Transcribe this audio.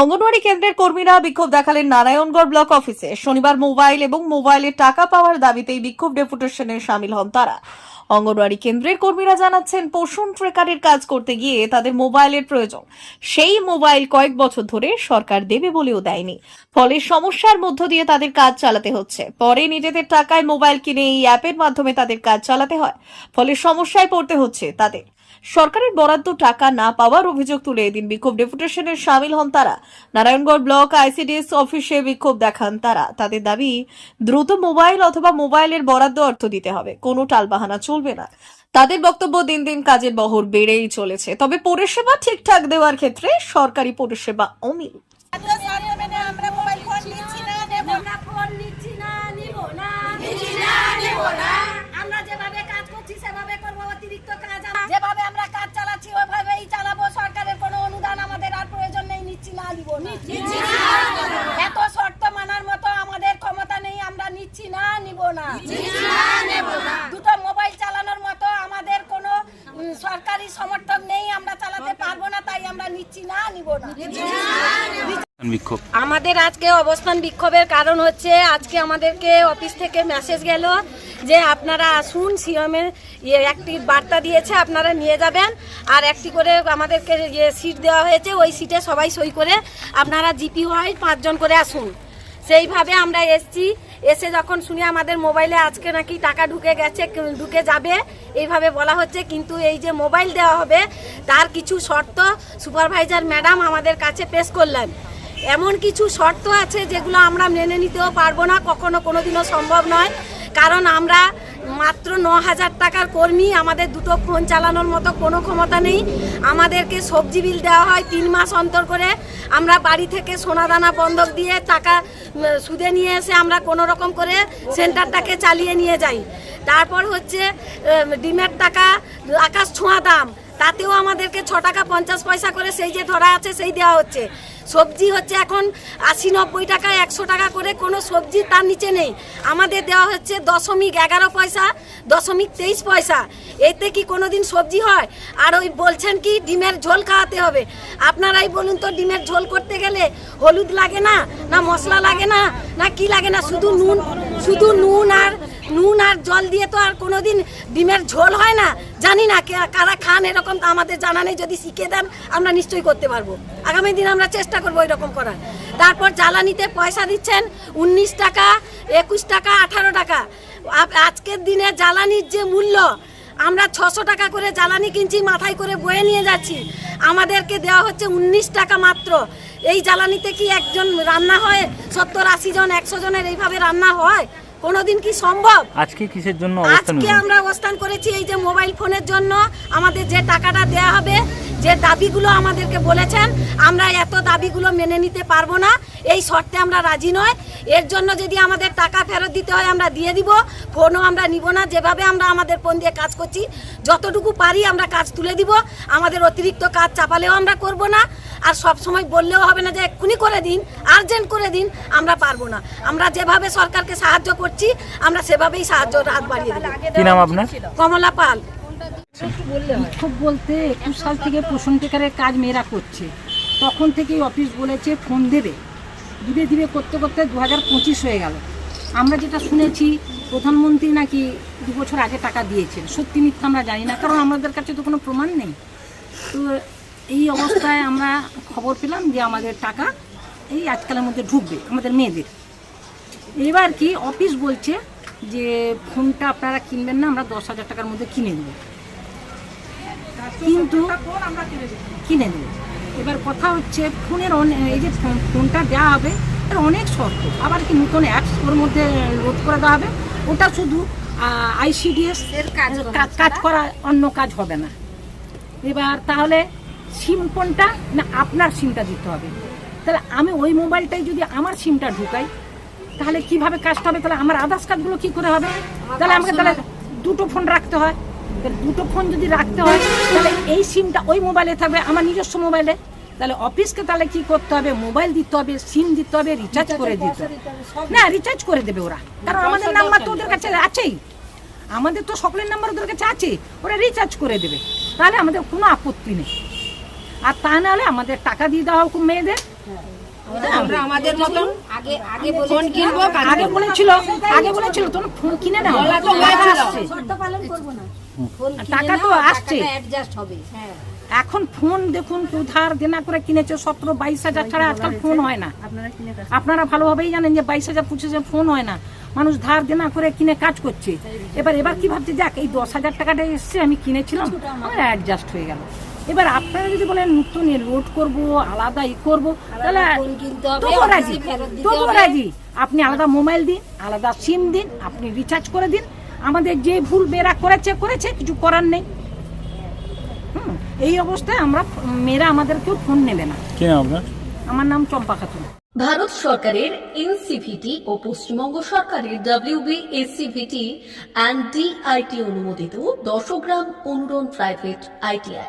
অঙ্গনওয়াড়ি কেন্দ্রের কর্মীরা বিক্ষোভ দেখালেন নারায়ণগড় ব্লক অফিসে। শনিবার মোবাইল এবং মোবাইলে টাকা পাওয়ার দাবিতেই বিক্ষোভ ডেপুটেশনে সামিল হন তারা। অঙ্গনওয়াড়ি কেন্দ্রের কর্মীরা জানাচ্ছেন, পোষণ ট্রেকারের কাজ করতে গিয়ে তাদের মোবাইলের প্রয়োজন। সেই মোবাইল কয়েক বছর ধরে সরকার দেবে বলেও দেয়নি। ফলে সমস্যার মধ্য দিয়ে তাদের কাজ চালাতে হচ্ছে। পরে নিজেদের টাকায় মোবাইল কিনে এই অ্যাপের মাধ্যমে তাদের কাজ চালাতে হয়। ফলে সমস্যায় পড়তে হচ্ছে তাদের। সরকারের বরাদ্দ টাকা না পাওয়ার অভিযোগ তুলে এদিন বিক্ষোভ ডেপুটেশনে সামিল হন তারা। নারায়ণগড় ব্লক আইসিডিএস অফিসে বিক্ষোভ দেখান তারা। তাদের দাবি, দ্রুত মোবাইল অথবা মোবাইলের বরাদ্দ অর্থ দিতে হবে। কোনো টালবাহানা চলবে না। তাদের বক্তব্য দিন দিন কাজের বহর বেড়েই চলেছে। তবে পরিষেবা ঠিকঠাক দেওয়ার ক্ষেত্রে সরকারি পরিষেবা অমিল। সমর্থন নেই আমরা চালাতে পারব না তাই আমরা নিচ্ছি না নিব না। বিক্ষোভ। আমাদের আজকে অবস্থান বিক্ষোভের কারণ হচ্ছে আজকে আমাদেরকে অফিস থেকে মেসেজ গেল যে আপনারা আসুন সিএমের ইয়ে একটি বার্তা দিয়েছে আপনারা নিয়ে যাবেন। আর একটি করে আমাদেরকে ইয়ে সিট দেওয়া হয়েছে ওই সিটে সবাই সই করে আপনারা জিপি হয় পাঁচজন করে আসুন। সেইভাবে আমরা এসছি, এসে যখন শুনি আমাদের মোবাইলে আজকে নাকি টাকা ঢুকে গেছে, ঢুকে যাবে, এইভাবে বলা হচ্ছে। কিন্তু এই যে মোবাইল দেওয়া হবে, তার কিছু শর্ত সুপারভাইজার ম্যাডাম আমাদের কাছে পেশ করলেন। এমন কিছু শর্ত আছে যেগুলো আমরা মেনে নিতেও পারব না, কখনো কোনো দিনও সম্ভব নয়। কারণ আমরা মাত্র ন হাজার টাকার কর্মী, আমাদের দুটো ফোন চালানোর মতো কোনো ক্ষমতা নেই। আমাদেরকে সবজি বিল দেওয়া হয় তিন মাস অন্তর করে। আমরা বাড়ি থেকে সোনাদানা বন্ধক দিয়ে টাকা সুদে নিয়ে এসে আমরা কোনো রকম করে সেন্টারটাকে চালিয়ে নিয়ে যাই। তারপর হচ্ছে ডিমের টাকা, আকাশ ছোঁয়া দাম। তাতেও আমাদেরকে ছ টাকা পঞ্চাশ পয়সা করে সেই যে ধরা আছে, সেই দেওয়া হচ্ছে। সবজি হচ্ছে এখন আশি নব্বই টাকা, একশো টাকা করে কোনো সবজি তার নিচে নেই। আমাদের দেওয়া হচ্ছে দশমিক এগারো পয়সা, দশমিক তেইশ পয়সা। এতে কি কোনো দিন সবজি হয়? আর ওই বলছেন কি, ডিমের ঝোল খাওয়াতে হবে। আপনারাই বলুন তো, ডিমের ঝোল করতে গেলে হলুদ লাগে না না মশলা লাগে না না কি লাগে না? শুধু নুন শুধু নুন আর নুন আর জল দিয়ে তো আর কোনো দিন ডিমের ঝোল হয় না। জানি না কারা খান এরকম আমাদের জানা নেই। যদি শিখে দেন, আমরা নিশ্চয়ই করতে পারব। আগামী দিন আমরা চেষ্টা করব এরকম করার। তারপর জ্বালানিতে পয়সা দিচ্ছেন উনিশ টাকা, একুশ টাকা, আঠারো টাকা। আজকের দিনে জ্বালানির যে মূল্য, আমরা ছশো টাকা করে জ্বালানি কিনছি, মাথায় করে বয়ে নিয়ে যাচ্ছি। আমাদেরকে দেওয়া হচ্ছে উনিশ টাকা মাত্র। এই জ্বালানিতে কি একজন রান্না হয়? সত্তর আশি জন, একশো জনের এইভাবে রান্না হয়? কোনোদিন কি সম্ভব? আজকে কিসের জন্য আজকে আমরা অবস্থান করেছি এই যে মোবাইল ফোনের জন্য। আমাদের যে টাকাটা দেয়া হবে যে দাবিগুলো আমাদেরকে বলেছেন আমরা এত দাবিগুলো মেনে নিতে পারব না। এই শর্তে আমরা রাজি নয়। এর জন্য যদি আমাদের টাকা ফেরত দিতে হয় আমরা দিয়ে দিব। ফোনও আমরা নিব না। যেভাবে আমরা আমাদের ফোন দিয়ে কাজ করছি যতটুকু পারি আমরা কাজ তুলে দিব। আমাদের অতিরিক্ত কাজ চাপালেও আমরা করব না। আর সব সময় বললেও হবে না যে এক্ষুনি করে দিন আর্জেন্ট করে দিন আমরা পারব না। আমরা যেভাবে সরকারকে সাহায্য করছি আমরা সেভাবেই সাহায্য হাত বাড়িয়ে কি নাম আপনার? কমলা পাল। বিক্ষোভ বলতে একুশ সাল থেকে পোষণ টেকারের কাজ মেয়েরা করছে। তখন থেকেই অফিস বলেছে ফোন দেবে। ধীরে ধীরে করতে করতে দু হাজার পঁচিশ হয়ে গেল। আমরা যেটা শুনেছি প্রধানমন্ত্রী নাকি দু বছর আগে টাকা দিয়েছেন। সত্যি মিথ্যা আমরা জানি না কারণ আমাদের কাছে তো কোনো প্রমাণ নেই। তো এই অবস্থায় আমরা খবর পেলাম যে আমাদের টাকা এই আজকালের মধ্যে ঢুকবে আমাদের মেয়েদের। এবার কি অফিস বলছে যে ফোনটা আপনারা কিনবেন না আমরা দশ হাজার টাকার মধ্যে কিনে নেব। কিন্তু কিনে দেবো এবার কথা হচ্ছে ফোনের এই যে ফোনটা দেওয়া হবে এর অনেক শর্ত। আবার কি নতুন অ্যাপস ওর মধ্যে লোড করে দেওয়া হবে? ওটা শুধু আইসিডিএস এর কাজ করা অন্য কাজ হবে না। এবার তাহলে সিম ফোনটা না আপনার সিমটা দিতে হবে। তাহলে আমি ওই মোবাইলটাই যদি আমার সিমটা ঢুকাই তাহলে কীভাবে কাজটা হবে? তাহলে আমার আদার্স কাজগুলো কি করে হবে? তাহলে আমাকে তাহলে দুটো ফোন রাখতে হয়। দুটো ফোন যদি রাখতে হয় তাহলে এই সিমটা ওই মোবাইলে থাকবে আমার নিজস্ব মোবাইলে। তাহলে অফিসকে তাহলে কি করতে হবে? মোবাইল দিতে হবে সিম দিতে হবে রিচার্জ করে দিতে হবে না রিচার্জ করে দেবে ওরা। কারণ আমাদের নাম্বার তো ওদের কাছে আছেই। আমাদের তো সকলের নাম্বার ওদের কাছে আছে ওরা রিচার্জ করে দেবে। তাহলে আমাদের কোনো আপত্তি নেই। আর তা নাহলে আমাদের টাকা দিয়ে দেওয়া হোক মেয়েদের। আমরা আমাদের মতন আগে আগে ফোন কিনবো আগে বলেছিল আগে বলেছিল তোমরা ফোন কিনে নাও টাকা আসছে। টাকা তো আসছে। এখন ফোন দেখুন কেউ ধার দেনা করে কিনেছে সতেরো বাইশ হাজার ছাড়া আজকাল ফোন হয় না। আপনারা ভালোভাবেই জানেন যে বাইশ হাজার পঁচিশ হাজার ফোন হয় না। মানুষ ধার দেনা করে কিনে কাজ করছে। এবার এবার কি ভাবছে? যাক এই দশ হাজার টাকাটা এসছে আমি কিনেছিলাম। আমার অ্যাডজাস্ট হয়ে গেল। এবার আপনারা যদি বলেন নতুন লোড করব আলাদা ই করব তাহলে তবুও রাজি তবুও রাজি। আপনি আলাদা মোবাইল দিন আলাদা সিম দিন আপনি রিচার্জ করে দিন। আমাদের যে ভুল বেরা করেছে করেছে কিছু করার নেই। হুম, এই অবস্থায় আমরা মেয়েরা আমাদেরকেও ফোন নেবে না। কি আপনার? আমার নাম চম্পা খাতুন। ভারত সরকারের এনসিভিটি ও পশ্চিমবঙ্গ সরকারের ডাব্লিউবি এসসিভিটি অ্যান্ড ডিআইটি অনুমোদিত দশগ্রাম অনুরণ প্রাইভেট আইটিআই